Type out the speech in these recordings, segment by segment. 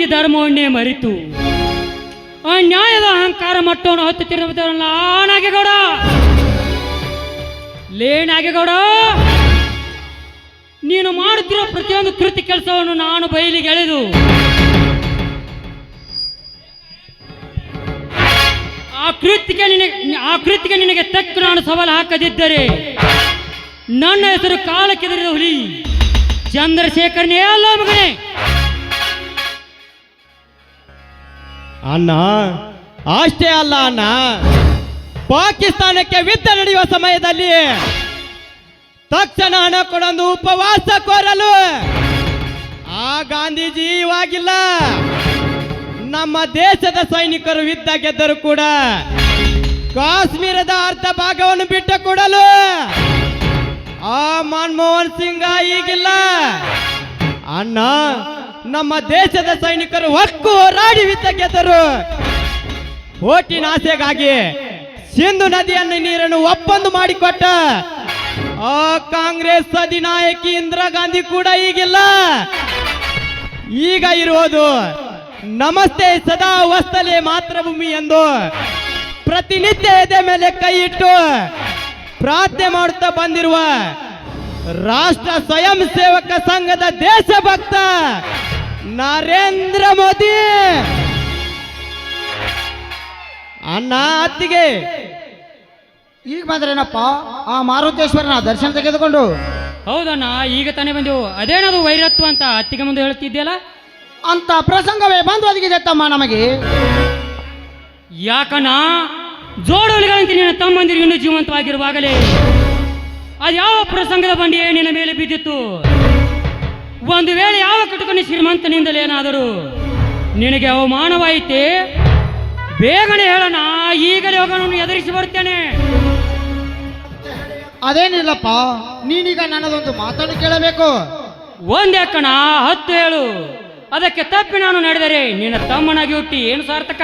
ನೀತಿ ಧರ್ಮವನ್ನೇ ಮರಿತು. ಅನ್ಯಾಯದ ಅಹಂಕಾರ ಮಟ್ಟವನ್ನು ಹತ್ತುತ್ತಿರುವುದರಲ್ಲ ನಾಗೇಗೌಡ ಲೇ ನೀನು ಮಾಡುತ್ತಿರುವ ಪ್ರತಿಯೊಂದು ಕೃತಿ ಕೆಲಸವನ್ನು ನಾನು ಬಯಲಿಗೆ ಎಳೆದು. ಆ ಕೃತಿಗೆ ನಿನಗೆ, ಆ ಕೃತಿಗೆ ನಿನಗೆ ತಕ್ಕ ನಾನು ಸವಾಲು ಹಾಕದಿದ್ದರೆ ನನ್ನ ಹೆಸರು ಕಾಲಕ್ಕೆದರಿದ ಹುಲಿ. ಚಂದ್ರಶೇಖರ್ನೇ ಅಲ್ಲ ಮಗನೇ. ಅಣ್ಣ, ಅಷ್ಟೇ ಅಲ್ಲ ಅಣ್ಣ. ಪಾಕಿಸ್ತಾನಕ್ಕೆ ಯುದ್ಧ ನಡೆಯುವ ಸಮಯದಲ್ಲಿ ತಕ್ಷಣ ಹಣ ಕೊಡೊಂದು ಉಪವಾಸ ಕೋರಲು. ಆ ಗಾಂಧೀಜಿ ಇವಾಗಿಲ್ಲ. ನಮ್ಮ ದೇಶದ ಸೈನಿಕರು ಯುದ್ಧ ಗೆದ್ದರು ಕೂಡ ಕಾಶ್ಮೀರದ ಅರ್ಧ ಭಾಗವನ್ನು ಬಿಟ್ಟು ಕೊಡಲು. ಆ ಮನಮೋಹನ್ ಸಿಂಗ್ ಈಗಿಲ್ಲ. ಅಣ್ಣ ನಮ್ಮ ದೇಶದ ಸೈನಿಕರು ಒಕ್ಕು ಹೋರಾಡಿ ಯುದ್ಧ ಗೆದ್ದರು ಓಟಿನ ಆಸೆಗಾಗಿ ಸಿಂಧು ನದಿಯನ್ನು ನೀರನ್ನು ಒಪ್ಪಂದ ಮಾಡಿಕೊಟ್ಟ. ಆ ಕಾಂಗ್ರೆಸ್ ಅಧಿನಾಯಕಿ ಇಂದಿರಾ ಗಾಂಧಿ ಕೂಡ ಈಗಿಲ್ಲ. ಈಗ ಇರುವುದು ನಮಸ್ತೆ ಸದಾ ವಸ್ತಲೆ ಮಾತೃಭೂಮಿ ಎಂದು ಪ್ರತಿನಿತ್ಯ ಎದೆ ಮೇಲೆ ಕೈ ಇಟ್ಟು ಪ್ರಾರ್ಥನೆ ಮಾಡುತ್ತಾ ಬಂದಿರುವ ರಾಷ್ಟ್ರ ಸ್ವಯಂ ಸೇವಕ ಸಂಘದ ದೇಶಭಕ್ತ ನರೇಂದ್ರ ಮೋದಿ. ಅಣ್ಣ ಅತ್ತಿಗೆ. ಈಗ ಬಂದ್ರೇನಪ್ಪ ಆ ಮಾರುತೇಶ್ವರನ ದರ್ಶನ ತೆಗೆದುಕೊಂಡು. ಹೌದಣ್ಣ ಈಗ ತಾನೇ ಬಂದೆವು. ಅದೇನದು ವೈರತ್ವ ಅಂತ ಅತ್ತಿಗೆ ಮುಂದೆ ಹೇಳ್ತಿದ್ಯಲ್ಲ ಅಂತ ಪ್ರಸಂಗವೇ ಬಂದು ಅದಕ್ಕಿದೆ ತಮ್ಮ ನಮಗೆ. ಯಾಕಣ್ಣ? ಜೋಡೋಲಿಗಳಂತೆ ನಿನ್ನ ತಮ್ಮಂದಿರು ಇನ್ನೂ ಜೀವಂತವಾಗಿರುವಾಗಲೇ. ಅದ್ಯಾವ ಪ್ರಸಂಗದ ಬಂಡಿಯೇ ನಿನ್ನ ಮೇಲೆ ಬಿದ್ದಿತ್ತು? ಒಂದು ವೇಳೆ ಯಾವ ಕಟುಕನಿ ಶ್ರೀಮಂತನಿಂದಲೇನಾದರೂ ನಿನಗೆ ಅವಮಾನವಾಯಿತೆ ಬೇಗನೆ ಹೇಳೋಣ ಈಗಲೇ ಹೋಗೋಣ ಎದುರಿಸಿ ಬರ್ತೇನೆ ಅದೇನಿಲ್ಲಪ್ಪ ನೀನೀಗ ನನ್ನದೊಂದು ಮಾತನ್ನು ಕೇಳಬೇಕು. ಒಂದೇ ಕಣ ಹತ್ತು ಹೇಳು. ಅದಕ್ಕೆ ತಪ್ಪಿ ನಾನು ನಡೆದರೆ ನಿನ್ನ ತಮ್ಮನಾಗಿ ಹುಟ್ಟಿ ಏನು ಸಾರ್ಥಕ?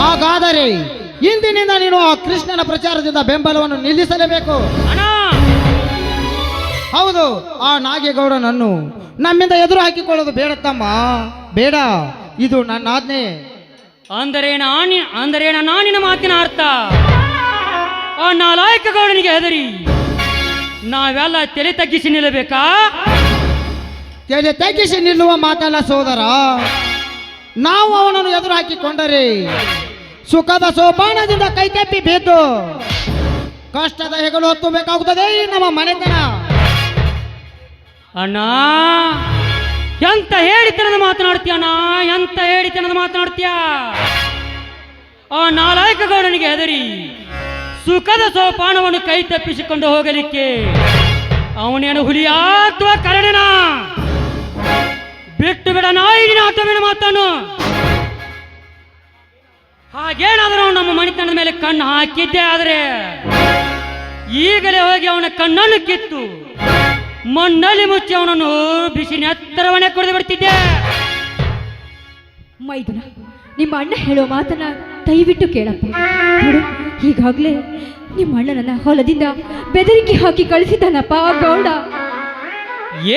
ಹಾಗಾದರೆ ಇಂದಿನಿಂದ ನೀನು ಆ ಕೃಷ್ಣನ ಪ್ರಚಾರದಿಂದ ಬೆಂಬಲವನ್ನು ನಿಲ್ಲಿಸಲೇಬೇಕು. ಹೌದು ಆ ನಾಗೇಗೌಡನನ್ನು ನಮ್ಮಿಂದ ಎದುರು ಹಾಕಿಕೊಳ್ಳೋದು ಬೇಡ ತಮ್ಮ. ಬೇಡ. ಇದು ನನ್ನ ಆಜ್ಞೆ. ಅಂದರೆ ನಾನಿ ಅಂದರೆ ನಾನಿನ ಮಾತಿನ ಅರ್ಥ. ಆ ನಾಲಾಯಕ ಗೌಡನಿಗೆ ಹೆದರಿ. ನಾವೆಲ್ಲ ತಲೆ ತಗ್ಗಿಸಿ ನಿಲ್ಲಬೇಕಾ? ತಲೆ ತಗ್ಗಿಸಿ ನಿಲ್ಲುವ ಮಾತಲ್ಲ ಸೋದರ. ನಾವು ಅವನನ್ನು ಎದುರು ಹಾಕಿಕೊಂಡರೆ ಸುಖದ ಸೋಪಾನದಿಂದ ಕೈತಪ್ಪಿ ಬೇತು ಕಷ್ಟದ ಹೆಗಲು ಹೊತ್ತು ಬೇಕಾಗುತ್ತದೆ ಈ ನಮ್ಮ ಮನೆತನ. ಅಣ್ಣ, ಎಂತ ಹೇಳಿತನದ ಮಾತನಾಡ್ತೀಯ ಅಣ್ಣ, ಎಂತ ಹೇಳಿತನದ ಮಾತನಾಡ್ತೀಯ? ಆ ನಾಲಾಯಕ ಗೌಡನಿಗೆ ಹೆದರಿ, ಸುಖದ ಸೋಪಾನವನ್ನು ಕೈ ತಪ್ಪಿಸಿಕೊಂಡು ಹೋಗಲಿಕ್ಕೆ ಅವನೇನು ಹುಲಿಯ ಅಥವಾ ಬಿಟ್ಟು ಬಿಡ ನಾಯಿನ ಆಟವಿನ ಮಾತನ್ನು. ಹಾಗೇನಾದರೂ ನಮ್ಮ ಮಣಿತನದ ಮೇಲೆ ಕಣ್ಣು ಹಾಕಿದ್ದೆ ಆದರೆ ಈಗಲೇ ಹೋಗಿ ಅವನ ಕಣ್ಣನ್ನು ಕಿತ್ತು. ಮಣ್ಣಲ್ಲಿ ಮುಚ್ಚಿ ಅವನನ್ನು ಬಿಸಿ ಎತ್ತರವಣೆ ಕುಡಿದು ಬಿಡ್ತಿದ್ದೆ. ಮೈದುನ ನಿಮ್ಮ ಅಣ್ಣ ಹೇಳೋ ಮಾತನ್ನ ದಯವಿಟ್ಟು ಕೇಳಪ್ಪ. ನೋಡು ಈಗಾಗಲೇ ನಿಮ್ಮ ಅಣ್ಣನನ್ನ ಹೊಲದಿಂದ ಬೆದರಿಕೆ ಹಾಕಿ ಕಳಿಸಿದ್ದಾನಪ್ಪ ಆ ಗೌಡ.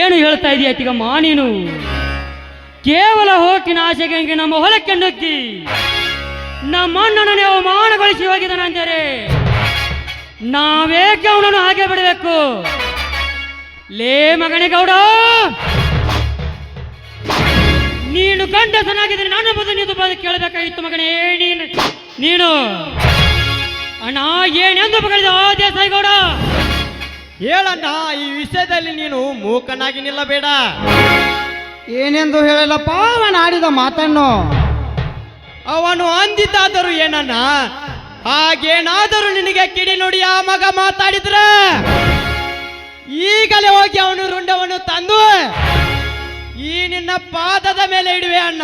ಏನು ಹೇಳ್ತಾ ಇದೀಯ ತಿಗಮ್ಮ ನೀನು? ಕೇವಲ ಹೋಕಿನ ಆಸೆಗೆ ನಮ್ಮ ಹೊಲಕ್ಕೆ ನುಗ್ಗಿ ನಮ್ಮ ಅಣ್ಣನನ್ನೇ ಅವಮಾನಗೊಳಿಸಿ ಹೋಗಿದ್ದಾನೆಂದರೆ ನಾವೇಕೆ ಅವನನ್ನು ಹಾಗೆ ಬಿಡಬೇಕು? ಲೇ ಮಗನೇ ಗೌಡ! ನೀನು ಗಂಡಸನಾಗಿದ್ರೆ ನಾನು ಬದು ನೀನು ಬಂದು ಕೇಳಬೇಕಾಗಿತ್ತು ಮಗನೇ ನೀನು ನೀನು. ಅಣ್ಣ ಏನೆಂದು ಮಗಳಿದ ಆ ದೇಸಾಯಿ ಗೌಡ! ಹೇಳಣ್ಣ ಈ ವಿಷಯದಲ್ಲಿ ನೀನು ಮೂಕನಾಗಿ ನಿಲ್ಲಬೇಡ. ಏನೆಂದು ಹೇಳಲ್ಲಪ್ಪ ಅವನು ಆಡಿದ ಮಾತನ್ನು. ಅವನು ಅಂದಿದ್ದಾದರೂ ಏನನ್ನ ಹಾಗೇನಾದರೂ ನಿನಗೆ ಕಿಡಿ ನುಡಿ ಆ ಮಗ ಮಾತಾಡಿದ್ರ? ಈಗಲೇ ಹೋಗಿ ಅವನು ರುಂಡವನ್ನು ತಂದು ಈ ನಿನ್ನ ಪಾದದ ಮೇಲೆ ಇಡುವೆ ಅಣ್ಣ.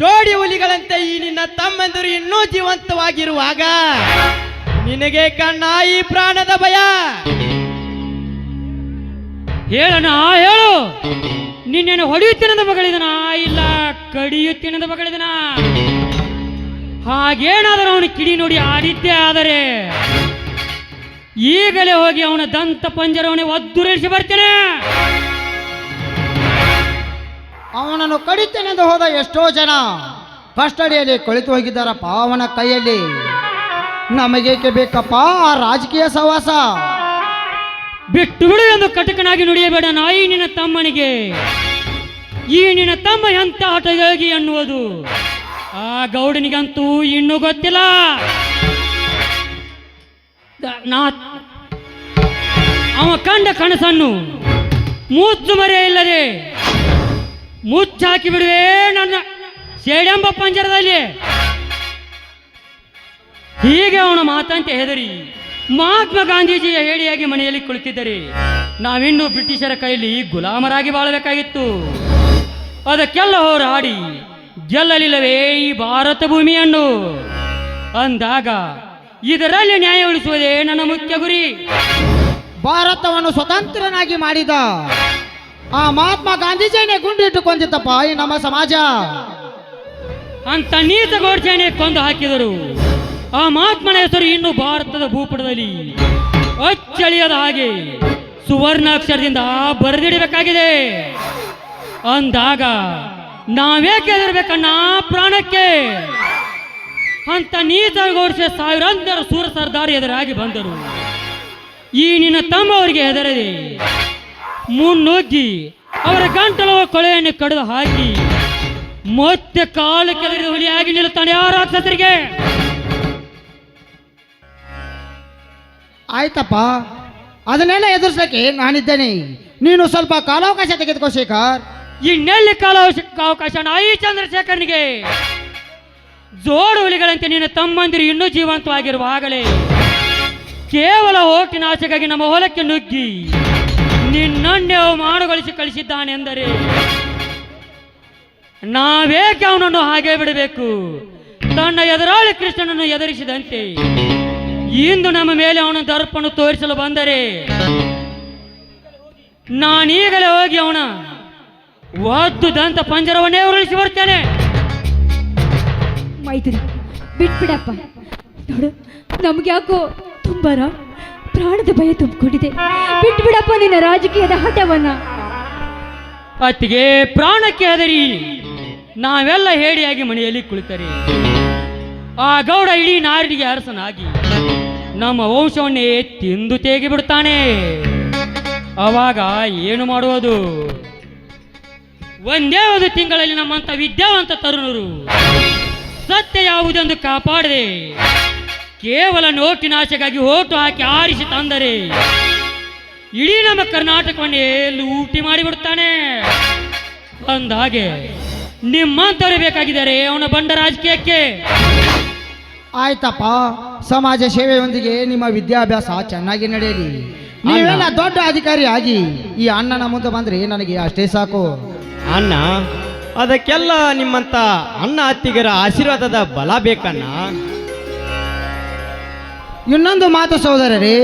ಜೋಡಿ ಹುಲಿಗಳಂತೆ ಈ ನಿನ್ನ ತಮ್ಮಂದಿರು ಇನ್ನೂ ಜೀವಂತವಾಗಿರುವಾಗ ನಿನಗೆ ಕಣ್ಣ, ಈ ಪ್ರಾಣದ ಭಯ. ಹೇಳಣ ಹೇಳು. ನಿನ್ನೇನು ಹೊಡೆಯುತ್ತಿನದ ಮಗಳಿದನ? ಇಲ್ಲ ಕಡಿಯುತ್ತಿನದ ಮಗಳಿದನ? ಹಾಗೇನಾದರೂ ಅವನು ಕಿಡಿ ನೋಡಿ ಆದಿತ್ಯ ಆದರೆ ಈಗಲೇ ಹೋಗಿ ಅವನ ದಂತ ಪಂಜರವನ್ನೇ ಒದ್ದುರಿಸಿ ಬರ್ತೇನೆ. ಅವನನ್ನು ಕಡಿತೇನೆಂದು ಹೋದ ಎಷ್ಟೋ ಜನ ಕಸ್ಟಡಿಯಲ್ಲಿ ಕೊಳಿತು ಹೋಗಿದ್ದಾರಪ್ಪ ಅವನ ಕೈಯಲ್ಲಿ. ನಮಗೇಕೆ ಬೇಕಪ್ಪ ಆ ರಾಜಕೀಯ ಸವಾಸ ಬಿಟ್ಟು ಬಿಡು ಎಂದು ಕಟಕನಾಗಿ ನುಡಿಯಬೇಡ ನಾಯಿ ನಿನ್ನ ತಮ್ಮನಿಗೆ. ಈ ನಿನ್ನ ತಮ್ಮ ಎಂತ ಆಟಗಾಗಿ ಅನ್ನುವುದು ಆ ಗೌಡನಿಗಂತೂ ಇನ್ನೂ ಗೊತ್ತಿಲ್ಲ. ಅವ ಕಂಡ ಕನಸನ್ನು ಮೂತ್ತು ಮರೆ ಇಲ್ಲದೆ ಮುಚ್ಚಾಕಿ ಬಿಡುವೆ ನನ್ನ ಸೇಡೆಂಬ ಪಂಜರದಲ್ಲಿ. ಹೀಗೆ ಅವನ ಮಾತಂತೆ ಹೆದರಿ ಮಹಾತ್ಮ ಗಾಂಧೀಜಿಯ ಹೇಳಿಯಾಗಿ ಮನೆಯಲ್ಲಿ ಕುಳಿತಿದ್ದರೆ ನಾವಿನ್ನೂ ಬ್ರಿಟಿಷರ ಕೈಯಲ್ಲಿ ಗುಲಾಮರಾಗಿ ಬಾಳಬೇಕಾಗಿತ್ತು. ಅದಕ್ಕೆಲ್ಲ ಹೋರಾಡಿ ಗೆಲ್ಲಲಿಲ್ಲವೇ ಈ ಭಾರತ ಭೂಮಿಯನ್ನು. ಅಂದಾಗ ಇದರಲ್ಲಿ ನ್ಯಾಯ ಉಳಿಸುವುದೇ ನನ್ನ ಮುಖ್ಯ ಗುರಿ. ಭಾರತವನ್ನು ಸ್ವತಂತ್ರನಾಗಿ ಮಾಡಿದ ಆ ಮಹಾತ್ಮ ಗಾಂಧೀಜಿಯನ್ನೇ ಗುಂಡಿಟ್ಟು ಕೊಂದಿತ್ತಪ್ಪ ಈ ನಮ್ಮ ಸಮಾಜ. ಅಂತ ನೀತ ಗೋಡ್ಸೇನೆ ಕೊಂದು ಹಾಕಿದರು. ಆ ಮಹಾತ್ಮನ ಹೆಸರು ಇನ್ನು ಭಾರತದ ಭೂಪಟದಲ್ಲಿ. ಅಚ್ಚಳಿಯದ ಹಾಗೆ ಸುವರ್ಣಾಕ್ಷರದಿಂದ ಬರೆದಿಡಬೇಕಾಗಿದೆ. ಅಂದಾಗ ನಾವೇಕೆ ಹೆದರ್ಬೇಕಣ್ಣ ಪ್ರಾಣಕ್ಕೆ? ಅಂತ ನೀತಾಗಿ ಗೋಡ್ಸೆ ಸಾವಿರಾಂತರ ಸೂರ ಸರ್ದಾರ್ ಎದುರಾಗಿ ಬಂದರು. ಈ ನಿನ್ನ ತಮ್ಮ ಅವರಿಗೆ ಹೆದರದೆ ಮುನ್ನುಗ್ಗಿ ಅವರ ಗಂಟಲವ ಕೊಳೆಯನ್ನು ಕಡಿದು ಹಾಕಿ ಮತ್ತೆ ಕಾಲು ಕೆದರಿದ ಹುಲಿಯಾಗಿ ನಿಲ್ಲುತ್ತಾನೆ ಆ ರಾಕ್ಷಸರಿಗೆ. ಆಯ್ತಪ್ಪ ಅದನ್ನೆಲ್ಲ ಎದುರಿಸಲಿಕ್ಕೆ ನಾನಿದ್ದೇನೆ. ನೀನು ಸ್ವಲ್ಪ ಕಾಲಾವಕಾಶ ತೆಗೆದುಕೋ ಶೇಖರ್. ಇನ್ನೆಲ್ಲಿ ಕಾಲಾವಕಾಶ ಅವಕಾಶ ನಾಯಿ ಚಂದ್ರಶೇಖರನಿಗೆ? ಜೋಡು ಹುಲಿಗಳಂತೆ ನಿನ್ನ ತಮ್ಮಂದಿರು ಇನ್ನೂ ಜೀವಂತವಾಗಿರುವಾಗಲೇ. ಕೇವಲ ಓಟಿನ ಆಸೆಗಾಗಿ ನಮ್ಮ ಹೊಲಕ್ಕೆ ನುಗ್ಗಿ ನಿನ್ನನ್ನೇ ಅವಮಾನಗೊಳಿಸಿ ಕಳಿಸಿದ್ದಾನೆಂದರೆ ನಾವೇಕೆ ಅವನನ್ನು ಹಾಗೆ ಬಿಡಬೇಕು? ತನ್ನ ಎದುರಾಳಿ ಕೃಷ್ಣನನ್ನು ಎದುರಿಸಿದಂತೆ. ಇಂದು ನಮ್ಮ ಮೇಲೆ ಅವನ ದರ್ಪನ್ನು ತೋರಿಸಲು ಬಂದರೆ ನಾನೀಗಲೇ ಹೋಗಿ ಅವನ ಒದ್ದು ದಂತ ಪಂಜರವನ್ನೇ ಉರುಳಿಸಿ ಬರ್ತೇನೆ. ಮೈತ್ರಿ ಬಿಟ್ಬಿಡಪ್ಪ. ನೋಡು ನಮ್ಗೆ ಯಾಕೋ ತುಂಬಾರ ಪ್ರಾಣದ ಭಯ ತುಂಬಿಕೊಂಡಿದೆ. ಬಿಟ್ಬಿಡಪ್ಪ ನಿನ್ನ ರಾಜಕೀಯದ ಹಠವನ್ನ. ಅತ್ತಿಗೆ ಪ್ರಾಣಕ್ಕೆ ಅದರಿ ನಾವೆಲ್ಲ ಹೇಡಿಯಾಗಿ ಮನೆಯಲ್ಲಿ ಕುಳಿತರೆ. ಆ ಗೌಡ ಇಡೀ ನಾರಿನಿಗೆ ಅರಸನಾಗಿ ನಮ್ಮ ವಂಶವನ್ನೇ ತಿಂದು ತೇಗಿ ಬಿಡ್ತಾನೆ ಅವಾಗ ಏನು ಮಾಡುವುದು? ಒಂದೇ ಒಂದು ತಿಂಗಳಲ್ಲಿ ನಮ್ಮಂತ ವಿದ್ಯಾವಂತ ತರುಣರು ಸತ್ಯ ಯಾವುದೆಂದು ಕಾಪಾಡದೆ ಕೇವಲ ನೋಟಿನ ಆಸೆಗಾಗಿ ಓಟು ಹಾಕಿ ಆರಿಸಿ ತಂದರೆ ಇಡೀ ನಮ್ಮ ಕರ್ನಾಟಕವನ್ನೇ ಲೂಟಿ ಮಾಡಿಬಿಡ್ತಾನೆ? ಅಂದಾಗೆ ನಿಮ್ಮಂತವ್ರು ಬೇಕಾಗಿದ್ದಾರೆ ಅವನ ಬಂಡ ರಾಜಕೀಯಕ್ಕೆ. ಆಯ್ತಪ್ಪ ಸಮಾಜ ಸೇವೆಯೊಂದಿಗೆ ನಿಮ್ಮ ವಿದ್ಯಾಭ್ಯಾಸ ಚೆನ್ನಾಗಿ ನಡೆಯಲಿ. ನೀವೆಲ್ಲ ದೊಡ್ಡ ಅಧಿಕಾರಿ ಆಗಿ ಈ ಅಣ್ಣನ ಮುಂದೆ ಬಂದ್ರೆ ನನಗೆ ಅಷ್ಟೇ ಸಾಕು. ಅಣ್ಣ ಅದಕ್ಕೆಲ್ಲ ನಿಮ್ಮಂತ ಅಣ್ಣ ಅತ್ತಿಗರ ಆಶೀರ್ವಾದದ ಬಲ ಬೇಕಣ್ಣ. ಇನ್ನೊಂದು ಮಾತು ಸಹೋದರರೇ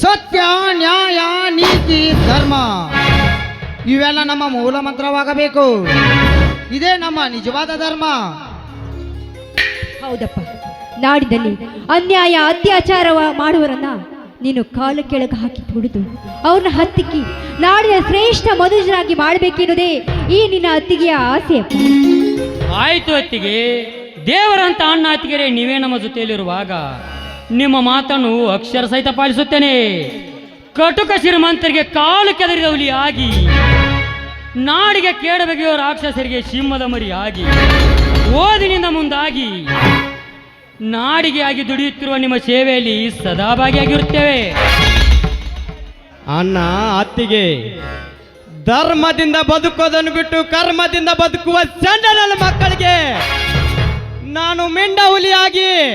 ಸತ್ಯ ನ್ಯಾಯ ನೀತಿ ಧರ್ಮ ಇವೆಲ್ಲ ನಮ್ಮ ಮೂಲ ಮಂತ್ರವಾಗಬೇಕು. ಇದೇ ನಮ್ಮ ನಿಜವಾದ ಧರ್ಮ. ಹೌದಪ್ಪ. ನಾಡಿನಲ್ಲಿ ಅನ್ಯಾಯ ಅತ್ಯಾಚಾರ ಮಾಡುವರನ್ನ ನೀನು ಕಾಲು ಕೆಳಗೆ ಹಾಕಿ ತುಡಿದು ಅವ್ರನ್ನ ಹತ್ತಿಕ್ಕಿ, ನಾಡಿನ ಶ್ರೇಷ್ಠ ಮನುಜನಾಗಿ ಮಾಡಬೇಕೆನ್ನುವುದೇ ಈ ನಿನ್ನ ಅತ್ತಿಗೆಯ ಆಸೆ. ಆಯ್ತು ಅತ್ತಿಗೆ, ದೇವರಂತ ಅಣ್ಣ ಅತ್ತಿಗೆರೆ, ನೀವೇ ನಮ್ಮ ಜೊತೆಯಲ್ಲಿರುವಾಗ ನಿಮ್ಮ ಮಾತನ್ನು ಅಕ್ಷರ ಸಹಿತ ಪಾಲಿಸುತ್ತೇನೆ. ಕಟುಕ ಶ್ರೀಮಂತರಿಗೆ ಕಾಲು ಕೆದರಿದ ಹುಲಿ ಆಗಿ, ನಾಡಿಗೆ ಕೇಡಬಗೆಯೋ ರಾಕ್ಷಸರಿಗೆ ಸಿಂಹದ ಮರಿ ಆಗಿ ಓದಿನಿಂದ ಮುಂದಾಗಿ ನಾಡಿಗೆ ಆಗಿ ದುಡಿಯುತ್ತಿರುವ ನಿಮ್ಮ ಸೇವೆಯಲ್ಲಿ ಸದಾ ಭಾಗಿಯಾಗಿರುತ್ತೇವೆ. ಅಣ್ಣ, ಅತ್ತಿಗೆ, ಧರ್ಮದಿಂದ ಬದುಕೋದನ್ನು ಬಿಟ್ಟು ಕರ್ಮದಿಂದ ಬದುಕುವ ಸಣ್ಣ ಮಕ್ಕಳಿಗೆ ನಾನು ಮಿಂಡ ಹುಲಿಯಾಗಿ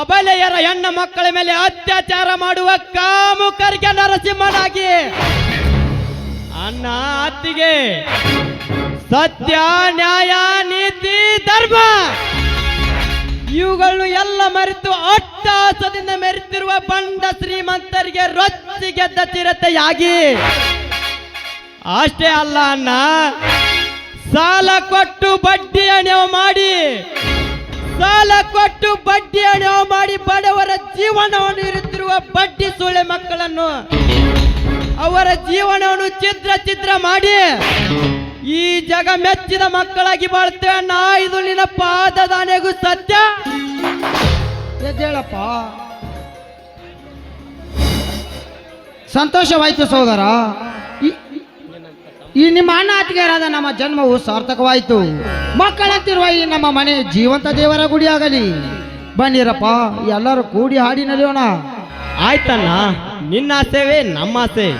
ಅಬಲೆಯರ ಹೆಣ್ಣ ಮಕ್ಕಳ ಮೇಲೆ ಅತ್ಯಾಚಾರ ಮಾಡುವ ಕಾಮುಕರಿಗೆ ನರಸಿಂಹನಾಗಿ. ಅಣ್ಣ, ಅತ್ತಿಗೆ, ಸತ್ಯ, ನ್ಯಾಯ, ನೀತಿ, ಧರ್ಮ. ಇವುಗಳನ್ನು ಎಲ್ಲ ಮರೆತು ಅಟ್ಟಾಸದಿಂದ ಮೆರೆತಿರುವ ಬಂಡ ಶ್ರೀಮಂತರಿಗೆ ರೊಚ್ಚಿ ಗೆದ್ದ ಚಿರತೆಯಾಗಿ. ಅಷ್ಟೇ ಅಲ್ಲ ಅಣ್ಣ, ಸಾಲ ಕೊಟ್ಟು ಬಡ್ಡಿ ಅಣೆವು ಮಾಡಿ, ಸಾಲ ಕೊಟ್ಟು ಬಡ್ಡಿ ಅಣೆವು ಮಾಡಿ ಬಡವರ ಜೀವನವನ್ನು ಇರುತ್ತಿರುವ ಬಡ್ಡಿ ಸೂಳೆ ಮಕ್ಕಳನ್ನು, ಅವರ ಜೀವನವನ್ನು ಚಿತ್ರ ಚಿತ್ರ ಮಾಡಿ ಈ ಜಗ ಮೆಚ್ಚಿದ ಮಕ್ಕಳಾಗಿ ಬಾಳ್ತೇವೆ ನಾ ಇದು ನಿನ್ನ ಪಾದದಾನೆಗೂ ಸತ್ಯ. ಹೇಳಪ್ಪ ಸಂತೋಷವಾಯ್ತು ಸೋದರ. ಈ- ನಿಮ್ಮ ಅಣ್ಣ ಅತ್ತಿಗೆಯರಾದ ನಮ್ಮ ಜನ್ಮವು ಸಾರ್ಥಕವಾಯಿತು. ಮಕ್ಕಳಂತಿರುವ ಈ ನಮ್ಮ ಮನೆ ಜೀವಂತ ದೇವರ ಗುಡಿ ಆಗಲಿ ಬನ್ನಿರಪ್ಪ, ಎಲ್ಲರೂ ಕೂಡಿ ಹಾಡಿ ನಡೆಯೋಣ ಆಯ್ತಣ್ಣ, ನಿನ್ನ ಆಸೆವೇ ನಮ್ಮ ಆಸೆ.